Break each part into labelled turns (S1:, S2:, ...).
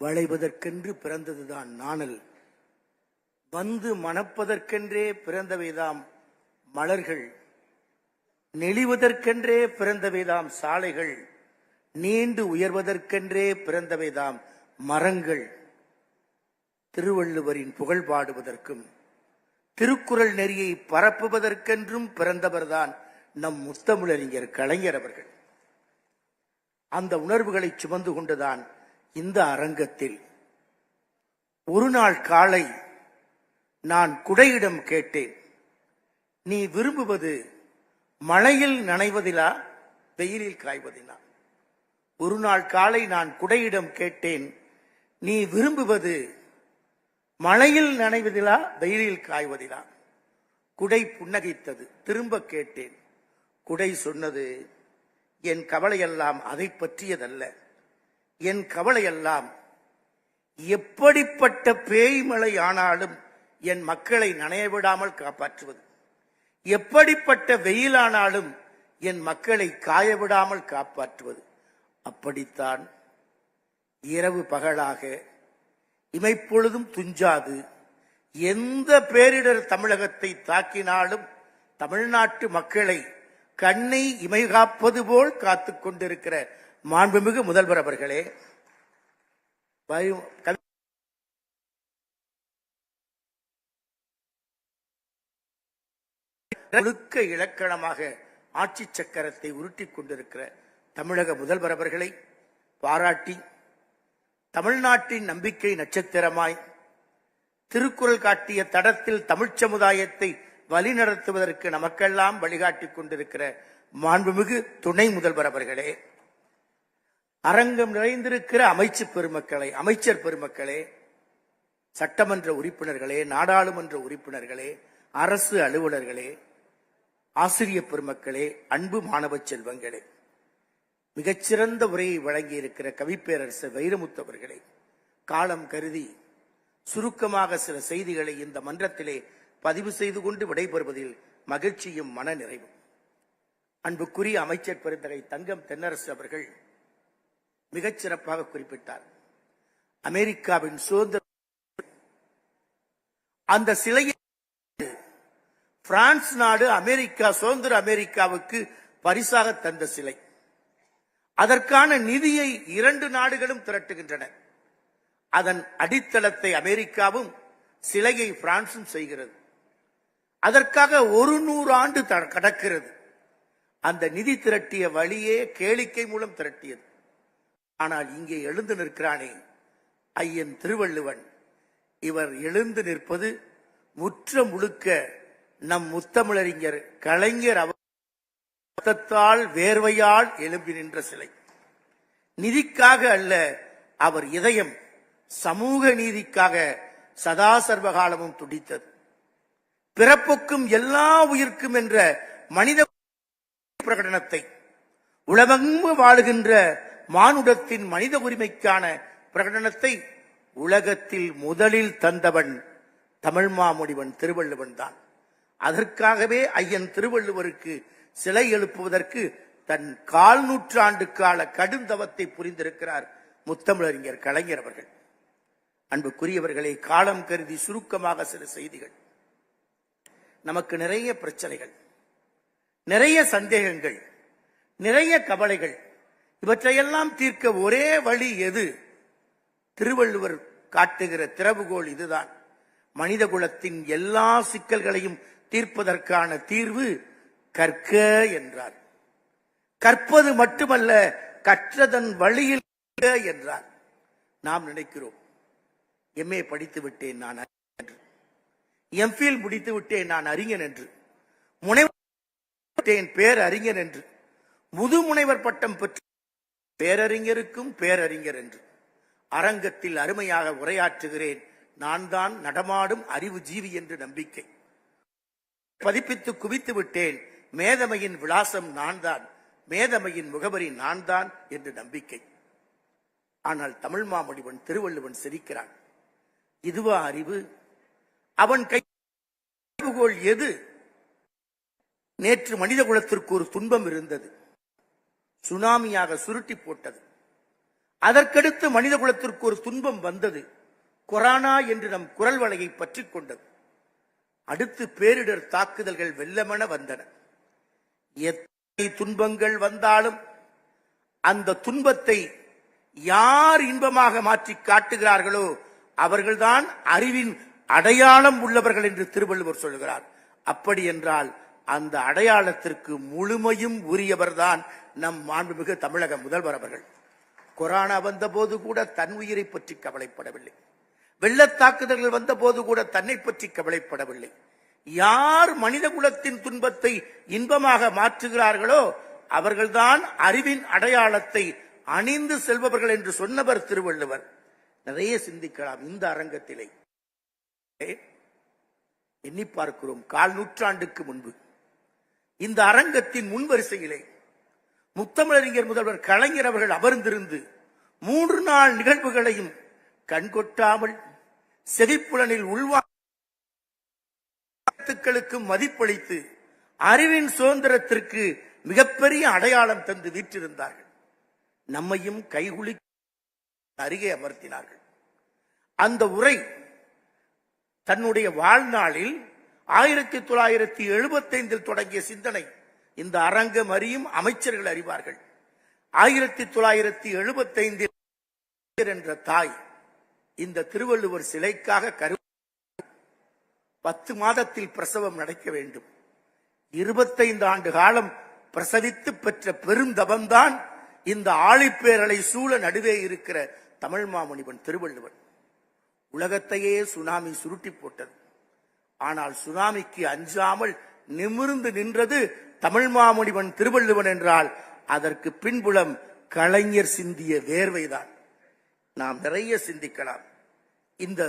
S1: வளைவதற்கென்று பிறந்ததுதான் நாணல். வந்து மணப்பதற்கென்றே பிறந்தவைதாம் மலர்கள். நெளிவதற்கென்றே பிறந்தவைதாம் சாலைகள். நீண்டு உயர்வதற்கென்றே பிறந்தவைதாம் மரங்கள். திருவள்ளுவரின் புகழ் பாடுவதற்கும் திருக்குறள் நெறியை பரப்புவதற்கென்றும் பிறந்தவர்தான் நம் முத்தமிழறிஞர் கலைஞர் அவர்கள். அந்த உணர்வுகளை சுமந்து கொண்டுதான் இந்த அரங்கத்தில் ஒரு நாள் காலை நான் குடையிடம் கேட்டேன் நீ விரும்புவது மழையில் நனைவதிலா வெயிலில் காய்வதினா ஒரு நாள் காலை நான் குடையிடம் கேட்டேன் நீ விரும்புவது மழையில் நனைவதிலா வெயிலில் காய்வதிலா? குடை புன்னகைத்தது திரும்ப கேட்டேன். குடை சொன்னது என் கவலையெல்லாம் அதை பற்றியதல்ல. என் கவலையெல்லாம் எப்படிப்பட்ட பேய்மழை ஆனாலும் என் மக்களை நனைய விடாமல் காப்பாற்றுவது. எப்படிப்பட்ட வெயிலானாலும் என் மக்களை காய விடாமல் காப்பாற்றுவது. அப்படித்தான் இரவு பகலாக இமைப்பொழுதும் துஞ்சாது. எந்த பேரிடர் தமிழகத்தை தாக்கினாலும் தமிழ்நாட்டு மக்களை கண்ணை இமை காப்பது போல் காத்துக் கொண்டிருக்கிற மாண்புமிகு முதல்வர் அவர்களே முழுக்க இலக்கணமாக ஆட்சி சக்கரத்தை உருட்டிக் கொண்டிருக்கிற தமிழக முதல்வர் அவர்களை பாராட்டி தமிழ்நாட்டின் நம்பிக்கை நட்சத்திரமாய் திருக்குறள் காட்டிய தடத்தில் தமிழ்ச் சமுதாயத்தை வழிநடத்துவதற்கு நமக்கெல்லாம் வழிகாட்டிக் கொண்டிருக்கிற மாண்புமிகு துணை முதல்வர் அவர்களே அரங்கம் நிறைந்திருக்கிற அமைச்சு பெருமக்களை அமைச்சர் பெருமக்களே சட்டமன்ற உறுப்பினர்களே நாடாளுமன்ற உறுப்பினர்களே அரசு அலுவலர்களே ஆசிரிய பெருமக்களே அன்பு மாணவ செல்வங்களே மிகச்சிறந்த உரையை வழங்கி இருக்கிற கவிப்பேரரசர் வைரமுத்து அவர்களே காலம் கருதி சுருக்கமாக சில செய்திகளை இந்த மன்றத்திலே பதிவு செய்து கொண்டு விடைபெறுவதில் மகிழ்ச்சியும் மன நிறைவும் அன்புக்குரிய அமைச்சர் பெருந்தகை தங்கம் தென்னரசு அவர்கள் மிகச் சிறப்பாக குறிப்பிட்டார். அமெரிக்காவின் சுதந்திர அந்த சிலையை பிரான்ஸ் நாடு அமெரிக்கா சுதந்திர அமெரிக்காவுக்கு பரிசாக தந்த சிலை. அதற்கான நிதியை இரண்டு நாடுகளும் திரட்டுகின்றன. அதன் அடித்தளத்தை அமெரிக்காவும் சிலையை பிரான்சும் செய்கிறது. அதற்காக ஒரு நூறு ஆண்டு கடக்கிறது. அந்த நிதி திரட்டிய வழியே கேளிக்கை மூலம் திரட்டியது. ஆனால் இங்கே எழுந்து நிற்கிறானே ஐயன் திருவள்ளுவன். இவர் எழுந்து நிற்பது முற்ற முழுக்க நம் முத்தமிழறிஞர் கலைஞர் அவத்தால் வேர்வையால் எழும்பி நின்ற சிலை. நிதிக்காக அல்ல அவர் இதயம் சமூக நீதிக்காக சதா சர்வகாலமும் துடித்தது. பிறப்புக்கும் எல்லா உயிர்க்கும் என்ற மனித பிரகடனத்தை உலகெங்கும் வாழுகின்ற மானுடத்தின் மனித உரிமைக்கான பிரகடனத்தை உலகத்தில் முதலில் தந்தவன் தமிழ் மாமுடிவன் திருவள்ளுவன் தான். அதற்காகவே ஐயன் திருவள்ளுவருக்கு சிலை எழுப்புவதற்கு தன் கால் நூற்றாண்டு கால கடுந்தவத்தை புரிந்திருக்கிறார் முத்தமிழறிஞர் கலைஞர் அவர்கள். அன்புக்குரியவர்களே காலம் கருதி சுருக்கமாக சில செய்திகள். நமக்கு நிறைய பிரச்சனைகள் நிறைய சந்தேகங்கள் நிறைய கவலைகள் இவற்றையெல்லாம் தீர்க்க ஒரே வழி எது? திருவள்ளுவர் காட்டுகிற திறவுகோள் இதுதான். மனித குலத்தின் எல்லா சிக்கல்களையும் தீர்ப்பதற்கான தீர்வு கற்க என்றார். கற்பது மட்டுமல்ல கற்றதன் வழியில் என்றார். நாம் நினைக்கிறோம் எம்ஏ படித்து விட்டேன் நான் அறிஞன் என்று. எம்ஃபில் முடித்து விட்டேன் நான் அறிஞன் என்று. முனைவர் பேர் அறிஞன் என்று. முதுமுனைவர் பட்டம் பெற்று பேரறிஞருக்கும் பேரறிஞர் என்று. அரங்கத்தில் அருமையாக உரையாற்றுகிறேன். நான் தான் நடமாடும் அறிவு ஜீவி என்று நம்பிக்கை. பதிப்பித்து குவித்து விட்டேன். மேதமையின் விலாசம் நான் தான் மேதமையின் முகவரி நான் தான் என்று நம்பிக்கை. ஆனால் தமிழ் மாமொழிவன் திருவள்ளுவன் சிரிக்கிறான். இதுவா அறிவு? அவன் கை எது? நேற்று மனித குலத்திற்கு ஒரு துன்பம் இருந்தது. சுனாமியாக சுருட்டி போட்டது. அதற்கடுத்து மனித குலத்திற்கு ஒரு துன்பம் வந்தது. கொரோனா என்று நம் குரல் வலையை பற்றி கொண்டது. அடுத்து பேரிடர் தாக்குதல்கள் வெள்ளமென வந்தன. எத்தனை துன்பங்கள் வந்தாலும் அந்த துன்பத்தை யார் இன்பமாக மாற்றி காட்டுகிறார்களோ அவர்கள்தான் அறிவின் அடையாளம் உள்ளவர்கள் என்று திருவள்ளுவர் சொல்கிறார். அப்படி என்றால் அந்த அடையாளத்திற்கு முழுமையும் உரியவர்தான் நம் மாண்புமிகு தமிழக முதல்வர் அவர்கள் கொரோனா வந்தபோது கூட தன் உயிரை பற்றி கவலைப்படவில்லை. வெள்ளத்தாக்குதல்கள் வந்த போது கூட தன்னை பற்றி கவலைப்படவில்லை. யார் மனித குலத்தின் துன்பத்தை இன்பமாக மாற்றுகிறார்களோ அவர்கள்தான் அறிவின் அடையாளத்தை அணிந்து செல்பவர்கள் என்று சொன்னவர் திருவள்ளுவர். நிறைய சிந்திக்கலாம் இந்த அரங்கத்திலே. எண்ணி பார்க்கிறோம் கால் நூற்றாண்டுக்கு முன்பு. இந்த அரங்கத்தின் முன்வரிசையிலே முத்தமிழறிஞர் முதல்வர் கலைஞர் அவர்கள் அமர்ந்திருந்து மூன்று நாள் நிகழ்வுகளையும் கண்கொட்டாமல் செதிப்புலனில் உள்வா மதிப்பளித்து அறிவின் சுதந்திரத்திற்கு மிகப்பெரிய அடையாளம் தந்து வீற்றிருந்தார்கள். நம்மையும் கைகுலி அருகே அமர்த்தினார்கள். அந்த உரை தன்னுடைய வாழ்நாளில் ஆயிரத்தி தொள்ளாயிரத்தி எழுபத்தைந்தில் தொடங்கிய சிந்தனை இந்த அரங்கம் அறியும் அமைச்சர்கள் அறிவார்கள். ஆயிரத்தி தொள்ளாயிரத்தி எழுபத்தைந்தில் என்ற தாய் இந்த திருவள்ளுவர் சிலைக்காக கரு பத்து மாதத்தில் பிரசவம் நடக்க வேண்டும். இருபத்தைந்து ஆண்டு காலம் பிரசவித்து பெற்ற பெருந்தபம்தான் இந்த ஆழிப்பேரலை சூழ நடுவே இருக்கிற தமிழ் மாமணிவன் திருவள்ளுவன். உலகத்தையே சுனாமி சுருட்டி போட்டது. ஆனால் சுனாமிக்கு அஞ்சாமல் நிமிர்ந்து நின்றது தமிழ் மாமுனிவன் திருவள்ளுவன் என்றால் அதற்கு பின்புலம் கலைஞர் சிந்திய வேர்வைதான். நாம் நிறைய சிந்திக்கலாம். இந்த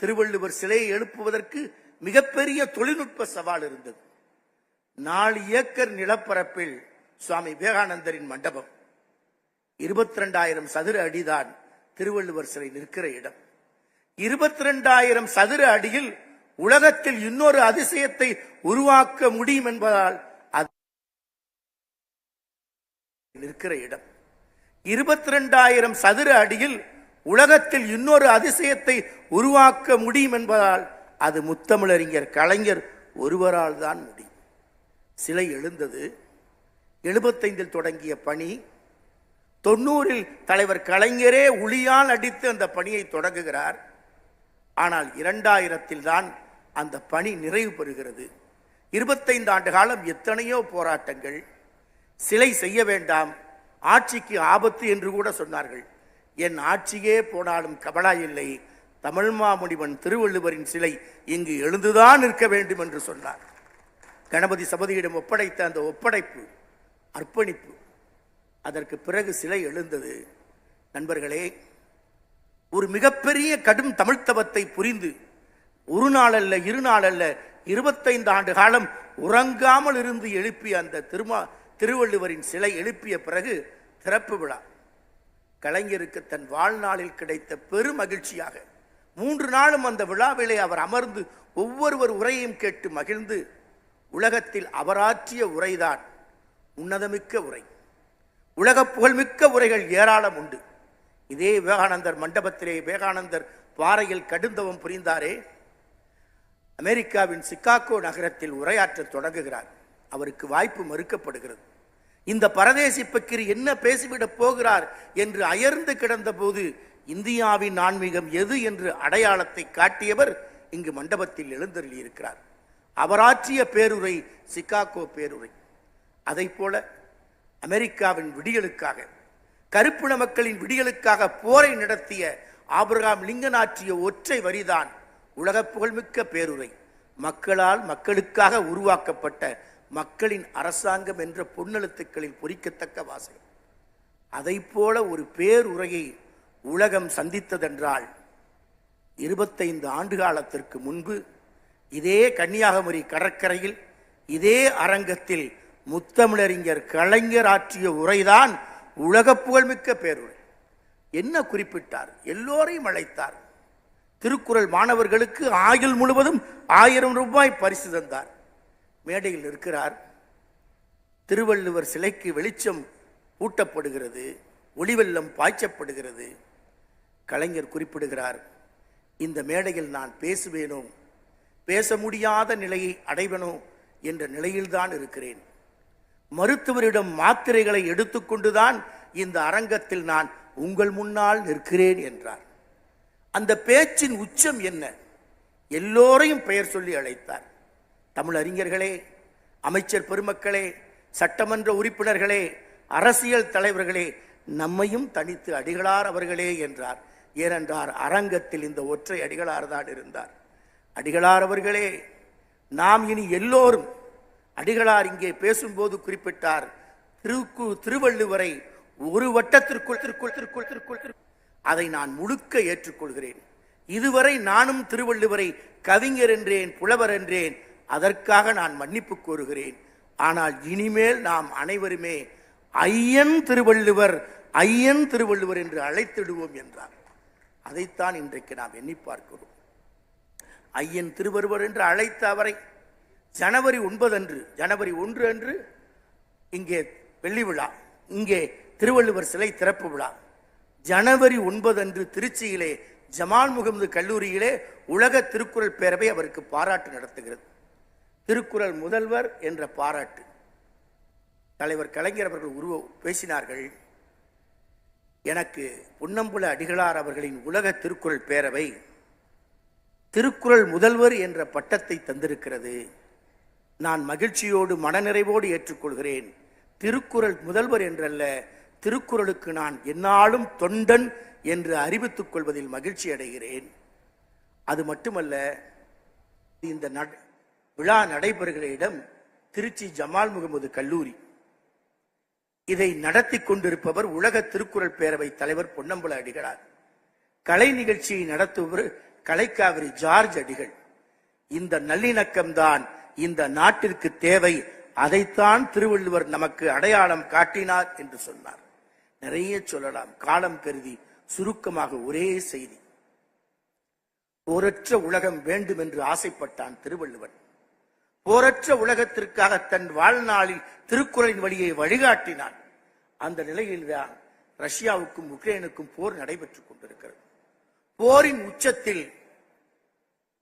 S1: திருவள்ளுவர் சிலையை எழுப்புவதற்கு மிகப்பெரிய தொழில்நுட்ப சவால் இருந்தது. நாலு ஏக்கர் நிலப்பரப்பில் சுவாமி விவேகானந்தரின் மண்டபம். இருபத்தி ரெண்டாயிரம் சதுர அடிதான் திருவள்ளுவர் சிலை நிற்கிற இடம். இருபத்தி ரெண்டாயிரம் சதுர அடியில் உலகத்தில் இன்னொரு அதிசயத்தை உருவாக்க முடியும் என்பதால் அது நிற்கிற இடம். இருபத்தி ரெண்டாயிரம் சதுர அடியில் உலகத்தில் இன்னொரு அதிசயத்தை உருவாக்க முடியும் என்பதால் அது முத்தமிழறிஞர் கலைஞர் ஒருவரால் தான் முடியும். சிலை எழுந்தது எழுபத்தைந்தில் தொடங்கிய பணி தொண்ணூறில் தலைவர் கலைஞரே உளியால் அடித்து அந்த பணியை தொடங்குகிறார். ஆனால் இரண்டாயிரத்தில் தான் அந்த பணி நிறைவு பெறுகிறது. இருபத்தைந்து ஆண்டு காலம் எத்தனையோ போராட்டங்கள் சிலை செய்ய வேண்டாம் ஆட்சிக்கு ஆபத்து என்று கூட சொன்னார்கள். என் ஆட்சியே போனாலும் கபலாயில்லை இல்லை தமிழ் மாமுனிவன் திருவள்ளுவரின் சிலை இங்கு எழுந்துதான் நிற்க வேண்டும் என்று சொன்னார். கணபதி சபதியிடம் ஒப்படைத்த அந்த ஒப்படைப்பு அர்ப்பணிப்பு அதற்கு பிறகு சிலை எழுந்தது. நண்பர்களே ஒரு மிகப்பெரிய கடும் தமிழ்த்தவத்தை புரிந்து ஒரு நாள் அல்ல இரு நாள் அல்ல இருபத்தைந்து ஆண்டு காலம் உறங்காமல் இருந்து எழுப்பிய அந்த திருமா திருவள்ளுவரின் சிலை எழுப்பிய பிறகு திறப்பு விழா. கலைஞருக்கு தன் வாழ்நாளில் கிடைத்த பெரும் மகிழ்ச்சியாக மூன்று நாளும் அந்த விழாவிலே அவர் அமர்ந்து ஒவ்வொருவர் உரையையும் கேட்டு மகிழ்ந்து உலகத்தில் அவராற்றிய உரைதான் உன்னதமிக்க உரை. உலக புகழ்மிக்க உரைகள் ஏராளம் உண்டு. இதே விவேகானந்தர் மண்டபத்திலே விவேகானந்தர் பாறையில் கடுந்தவம் புரிந்தாரே. அமெரிக்காவின் சிக்காகோ நகரத்தில் உரையாற்றத் தொடங்குகிறார். அவருக்கு வாய்ப்பு மறுக்கப்படுகிறது. இந்த பரதேசி பக்கிரி என்ன பேசிவிடப் போகிறார் என்று அயர்ந்து கிடந்தபோது இந்தியாவின் ஆன்மீகம் எது என்று அடையாளத்தை காட்டியவர் இங்கு மண்டபத்தில் எழுந்தருளியிருக்கிறார். அவராற்றிய பேருரை சிகாகோ பேருரை. அதை போல அமெரிக்காவின் விடியலுக்காக கருப்பின மக்களின் விடியலுக்காக போரை நடத்திய ஆபிரகாம் லிங்கன் ஆற்றிய ஒற்றை வரிதான் உலக புகழ்மிக்க பேருரை. மக்களால் மக்களுக்காக உருவாக்கப்பட்ட மக்களின் அரசாங்கம் என்ற பொன்னெழுத்துக்களில் பொறிக்கத்தக்க வாசகம். அதை போல ஒரு பேருரையை உலகம் சந்தித்ததென்றால் இருபத்தைந்து ஆண்டு காலத்திற்கு முன்பு இதே கன்னியாகுமரி கடற்கரையில் இதே அரங்கத்தில் முத்தமிழறிஞர் கலைஞர் ஆற்றிய உரைதான் உலக புகழ்மிக்க பேருரை. என்ன குறிப்பிட்டார்? எல்லோரையும் அழைத்தார். திருக்குறள் மாணவர்களுக்கு ஆயுள் முழுவதும் ஆயிரம் ரூபாய் பரிசு தந்தார். மேடையில் இருக்கிறார் திருவள்ளுவர் சிலைக்கு வெளிச்சம் ஊட்டப்படுகிறது ஒளிவெல்லம் பாய்ச்சப்படுகிறது. கலைஞர் குறிப்பிடுகிறார் இந்த மேடையில் நான் பேசுவேனோ? பேச முடியாத நிலையை அடைவனோ? என்ற நிலையில்தான் இருக்கிறேன். மருத்துவரிடம் மாத்திரைகளை எடுத்துக்கொண்டுதான் இந்த அரங்கத்தில் நான் உங்கள் முன்னால் நிற்கிறேன் என்றார். அந்த பேச்சின் உச்சம் என்ன? எல்லோரையும் பெயர் சொல்லி அழைத்தார். தமிழ் அறிஞர்களே அமைச்சர் பெருமக்களே சட்டமன்ற உறுப்பினர்களே அரசியல் தலைவர்களே நம்மையும் தனித்து அடிகளார் அவர்களே என்றார். ஏனென்றார் அரங்கத்தில் இந்த ஒற்றை அடிகளார் தான் இருந்தார். அடிகளார் அவர்களே நாம் இனி எல்லோரும் அடிகளார் இங்கே பேசும்போது குறிப்பிட்டார் திருக்கு திருவள்ளுவரை ஒரு வட்டத்திற்குள் திருக்குள் திருக்குள் திருக்குள் அதை நான் முழுக்க ஏற்றுக்கொள்கிறேன். இதுவரை நானும் திருவள்ளுவரை கவிஞர் என்றேன் புலவர் என்றேன் அதற்காக நான் மன்னிப்பு கோருகிறேன். ஆனால் இனிமேல் நாம் அனைவருமே ஐயன் திருவள்ளுவர் ஐயன் திருவள்ளுவர் என்று அழைத்திடுவோம் என்றார். அதைத்தான் இன்றைக்கு நாம் எண்ணி பார்க்கிறோம். ஐயன் திருவள்ளுவர் என்று அழைத்த அவரை ஜனவரி ஒன்பது அன்று ஜனவரி ஒன்று அன்று இங்கே வெள்ளி விழா இங்கே திருவள்ளுவர் சிலை திறப்பு விழா. ஜனவரி ஒன்பது அன்று திருச்சியிலே ஜமால் முகமது கல்லூரியிலே உலக திருக்குறள் பேரவை அவருக்கு பாராட்டு நடத்துகிறது. திருக்குறள் முதல்வர் என்ற பாராட்டு. தலைவர் கலைஞர் அவர்கள் உருவ பேசினார்கள். எனக்கு பொன்னம்புல அடிகளார் அவர்களின் உலக திருக்குறள் பேரவை திருக்குறள் முதல்வர் என்ற பட்டத்தை தந்திருக்கிறது. நான் மகிழ்ச்சியோடு மனநிறைவோடு ஏற்றுக்கொள்கிறேன். திருக்குறள் முதல்வர் என்றல்ல திருக்குறளுக்கு நான் என்னாலும் தொண்டன் என்று அறிவித்துக் கொள்வதில் மகிழ்ச்சி அடைகிறேன். அது மட்டுமல்ல இந்த விழா நடைபெறுகிற இடம் திருச்சி ஜமால் முகமது கல்லூரி. இதை நடத்தி கொண்டிருப்பவர் உலக திருக்குறள் பேரவை தலைவர் பொன்னம்பல அடிகளார். கலை நிகழ்ச்சியை நடத்துபவர் கலைக்காவிரி ஜார்ஜ் அடிகள். இந்த நல்லிணக்கம்தான் இந்த நாட்டிற்கு தேவை. அதைத்தான் திருவள்ளுவர் நமக்கு அடையாளம் காட்டினார் என்று சொன்னார். நிறைய சொல்லலாம். காலம் கருதி சுருக்கமாக ஒரே செய்தி. போரற்ற உலகம் வேண்டும் என்று ஆசைப்பட்டான் திருவள்ளுவன். போரற்ற உலகத்திற்காக தன் வாழ்நாளில் திருக்குறளின் வழியை வழிகாட்டினான். அந்த நிலையில்தான் ரஷ்யாவுக்கும் உக்ரைனுக்கும் போர் நடைபெற்றுக் கொண்டிருக்கிறது. போரின் உச்சத்தில்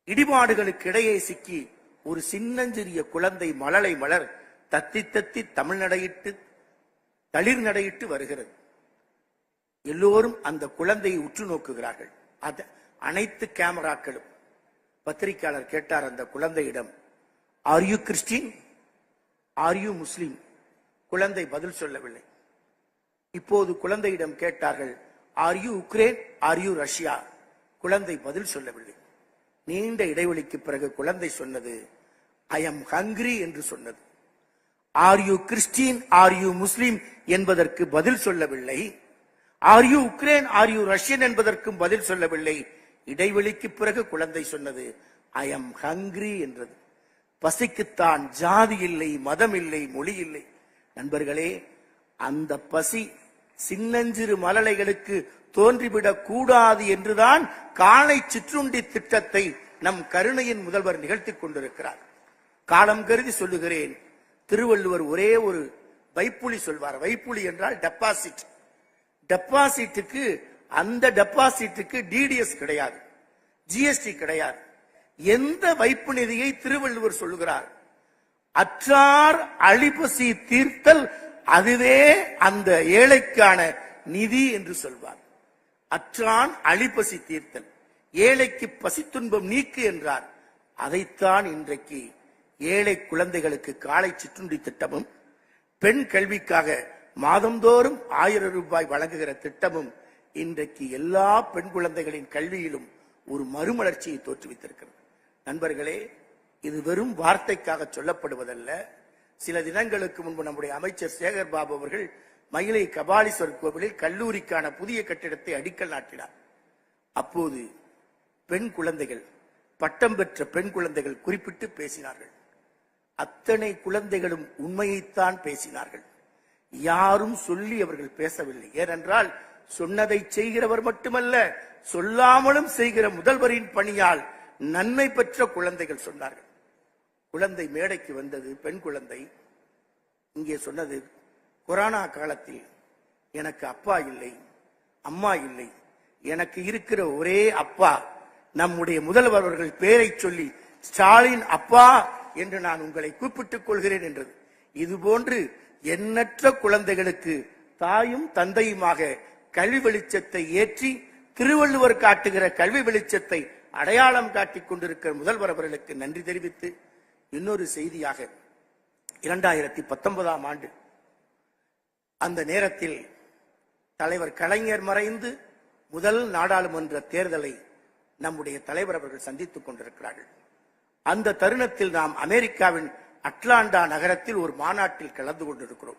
S1: இடிபாடுகளுக்கு இடையே சிக்கி ஒரு சின்னஞ்சிறிய குழந்தை மலலை மலர் தத்தி தத்தி தமிழ் நடையிட்டு தளிர் நடையிட்டு வருகிறது. எல்லோரும் அந்த குழந்தையை உற்று நோக்குகிறார்கள். அது அனைத்து கேமராக்களும் பத்திரிகையாளர் கேட்டார் அந்த குழந்தையிடம் are you Christian are you Muslim குழந்தை பதில் சொல்லவில்லை. இப்போது குழந்தையிடம் கேட்டார்கள் are you Ukraine are you Russia குழந்தை பதில் சொல்லவில்லை. நீண்ட இடைவெளிக்கு பிறகு குழந்தை சொன்னது ஐ எம் ஹங்கிரி என்று சொன்னது. Are you Christian are you Muslim என்பதற்கு பதில் சொல்லவில்லை. Are you Ukraine are you Russian என்பதற்கும் பதில் சொல்லவில்லை. இடைவெளிக்கு பிறகு குழந்தை சொன்னது ஐ எம் ஹங்கிரி என்றது. பசிக்குத்தான் ஜாதி இல்லை மதம் இல்லை மொழி இல்லை. நண்பர்களே அந்த பசி சின்னஞ்சிறு மலலைகளுக்கு தோன்றிவிடக் கூடாது என்றுதான் காலை சிற்றுண்டி திட்டத்தை நம் கருணையின் முதல்வர் நிகழ்த்தி கொண்டிருக்கிறார். காலம் கருதி சொல்லுகிறேன் திருவள்ளுவர் ஒரே ஒரு வைப்புலி சொல்வார். வைப்புலி என்றால் டெபாசிட் டெபாசிட்டுக்கு அந்த டெபாசிட்டுக்கு டிடிஎஸ் கிடையாது. ஜிஎஸ்டி கிடையாது. எந்த வைப்பு நிதியை திருவள்ளுவர் சொல்லுகிறார்? அற்றார் அழிபசி தீர்த்தல் அதுவே அந்த ஏழைக்கான நிதி என்று சொல்வார். அற்றான் அழிபசி தீர்த்தல். ஏழைக்கு பசித்துன்பம் நீக்கு என்றார். அதைத்தான் இன்றைக்கு ஏழை குழந்தைகளுக்கு காலை சிற்றுண்டி திட்டமும் பெண் கல்விக்காக மாதந்தோறும் ஆயிரம் ரூபாய் வழங்குகிற திட்டமும் இன்றைக்கு எல்லா பெண் குழந்தைகளின் கல்வியிலும் ஒரு மறுமலர்ச்சியை தோற்றுவித்திருக்கிறது. நண்பர்களே இது வெறும் வார்த்தைக்காக சொல்லப்படுவதல்ல. சில தினங்களுக்கு முன்பு நம்முடைய அமைச்சர் சேகர் பாபு அவர்கள் மயிலை கபாலீஸ்வரர் கோவிலில் கல்லூரிக்கான புதிய கட்டிடத்தை அடிக்கல் நாட்டினார். அப்போது பெண் குழந்தைகள் பட்டம் பெற்ற பெண் குழந்தைகள் குறிப்பிட்டு பேசினார்கள். அத்தனை குழந்தைகளும் உண்மையைத்தான் பேசினார்கள். யாரும் சொல்லி அவர்கள் பேசவில்லை. ஏனென்றால் சொன்னதை செய்கிறவர் மட்டுமல்ல சொல்லாமலும் செய்கிற முதல்வரின் பணியால் நன்மை பெற்ற குழந்தைகள் சொன்னார்கள். குழந்தை மேடைக்கு வந்தது பெண் குழந்தை. இங்கே சொன்னது கொரோனா காலத்தில் எனக்கு அப்பா இல்லை அம்மா இல்லை எனக்கு இருக்கிற ஒரே அப்பா. நம்முடைய முதல்வர் அவர்கள் பேரை சொல்லி ஸ்டாலின் அப்பா என்று நான் உங்களை கூப்பிட்டுக் கொள்கிறேன் என்றது. இதுபோன்று எண்ணற்ற குழந்தைகளுக்கு தாயும் தந்தையுமாக கல்வி வெளிச்சத்தை ஏற்றி திருவள்ளுவர் காட்டுகிற கல்வி வெளிச்சத்தை அடையாளம் காட்டிக் கொண்டிருக்கிற முதல்வர் அவர்களுக்கு நன்றி தெரிவித்து இன்னொரு செய்தியாக இரண்டாயிரத்தி பத்தொன்பதாம் ஆண்டு அந்த நேரத்தில் தலைவர் கலைஞர் மறைந்து முதல் நாடாளுமன்ற தேர்தலை நம்முடைய தலைவர் அவர்கள் சந்தித்துக் கொண்டிருக்கிறார்கள். அந்த தருணத்தில் நாம் அமெரிக்காவின் அட்லாண்டா நகரத்தில் ஒரு மாநாட்டில் கலந்து கொண்டிருக்கிறோம்.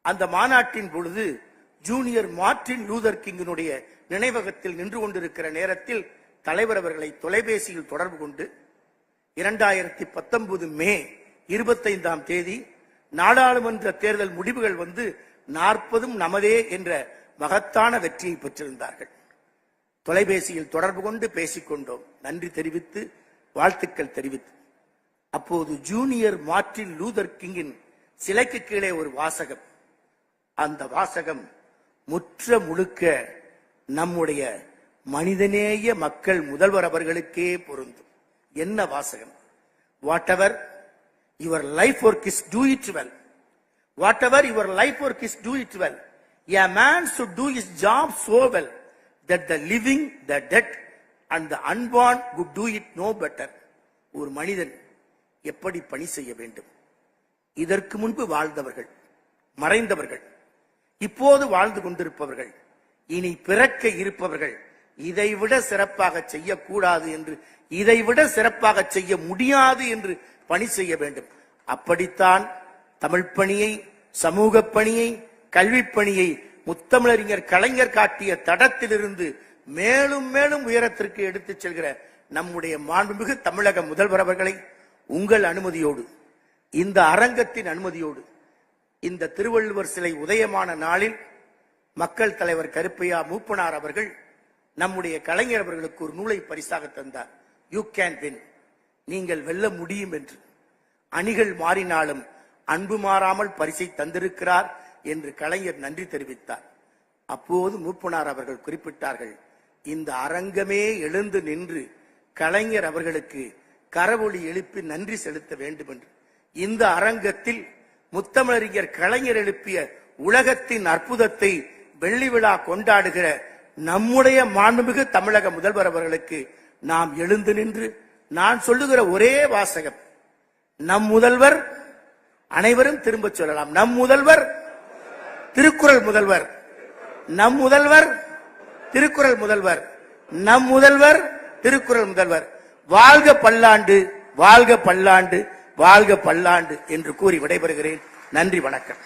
S1: அந்த மாநாட்டின் பொழுது ஜூனியர் மார்ட்டின் லூதர் கிங்கினுடைய நினைவகத்தில் நின்று கொண்டிருக்கிற நேரத்தில் தலைவர் அவர்களை தொலைபேசியில் தொடர்பு கொண்டு இரண்டாயிரத்தி பத்தொன்பது மே இருபத்தைந்தாம் தேதி நாடாளுமன்ற தேர்தல் முடிவுகள் வந்து நாற்பதும் நமதே என்ற மகத்தான வெற்றியை பெற்றிருந்தார்கள். தொலைபேசியில் தொடர்பு கொண்டு பேசிக்கொண்டோம். நன்றி தெரிவித்து வாழ்த்துக்கள் தெரிவித்து. அப்போது ஜூனியர் மார்ட்டின் லூதர் கிங்கின் சிலைக்கு கீழே ஒரு வாசகம். அந்த வாசகம் முற்ற முழுக்க நம்முடைய மனிதநேய மக்கள் முதல்வர் அவர்களுக்கே பொருந்தும். என்ன வாசகம்? Whatever your life work is do it well whatever your life work is do it well a man should do his job so well that the living the dead and the unborn could do it no better ஒரு மனிதன் எப்படி பணி செய்ய வேண்டும்? இதற்கு முன்பு வாழ்ந்தவர்கள் மறைந்தவர்கள் இப்போது வாழ்ந்து கொண்டிருப்பவர்கள் இனி பிறக்க இருப்பவர்கள் இதைவிட சிறப்பாக செய்யக்கூடாது என்று இதைவிட சிறப்பாக செய்ய முடியாது என்று பணி செய்ய வேண்டும். அப்படித்தான் தமிழ் பணியை சமூக பணியை கல்வி பணியை முத்தமிழறிஞர் கலைஞர் காட்டிய தடத்திலிருந்து மேலும் மேலும் உயரத்திற்கு எடுத்துச் செல்கிற நம்முடைய மாண்புமிகு தமிழக முதல்வர் அவர்களை உங்கள் அனுமதியோடு இந்த அரங்கத்தின் அனுமதியோடு இந்த திருவள்ளுவர் சிலை உதயமான நாளில் மக்கள் தலைவர் கருப்பையா மூப்பனார் அவர்கள் நம்முடைய கலைஞர் அவர்களுக்கு ஒரு நூலை பரிசாக தந்தார். யூ கேன் வின் நீங்கள் வெல்ல முடியும் என்று. அணிகள் மாறினாலும் அன்பு மாறாமல் பரிசை தந்திருக்கிறார் என்று கலைஞர் நன்றி தெரிவித்தார். அப்போது மூப்பனார் அவர்கள் குறிப்பிட்டார்கள் இந்த அரங்கமே எழுந்து நின்று கலைஞர் அவர்களுக்கு கரவொளி எழுப்பி நன்றி செலுத்த வேண்டும் என்று. இந்த அரங்கத்தில் முத்தமிழறிஞர் கலைஞர் எழுப்பிய உலகத்தின் அற்புதத்தை வெள்ளி விழா கொண்டாடுகிற நம்முடைய மாண்புமிகு தமிழக முதல்வர் அவர்களுக்கு நாம் எழுந்து நின்று நான் சொல்லுகிற ஒரே வாசகம் நம் முதல்வர் அனைவரும் திரும்ப சொல்லலாம். நம் முதல்வர் திருக்குறள் முதல்வர். நம் முதல்வர் திருக்குறள் முதல்வர். நம் முதல்வர் திருக்குறள் முதல்வர். வாழ்க பல்லாண்டு வாழ்க பல்லாண்டு வாழ்க பல்லாண்டு என்று கூறி விடைபெறுகிறேன். நன்றி வணக்கம்.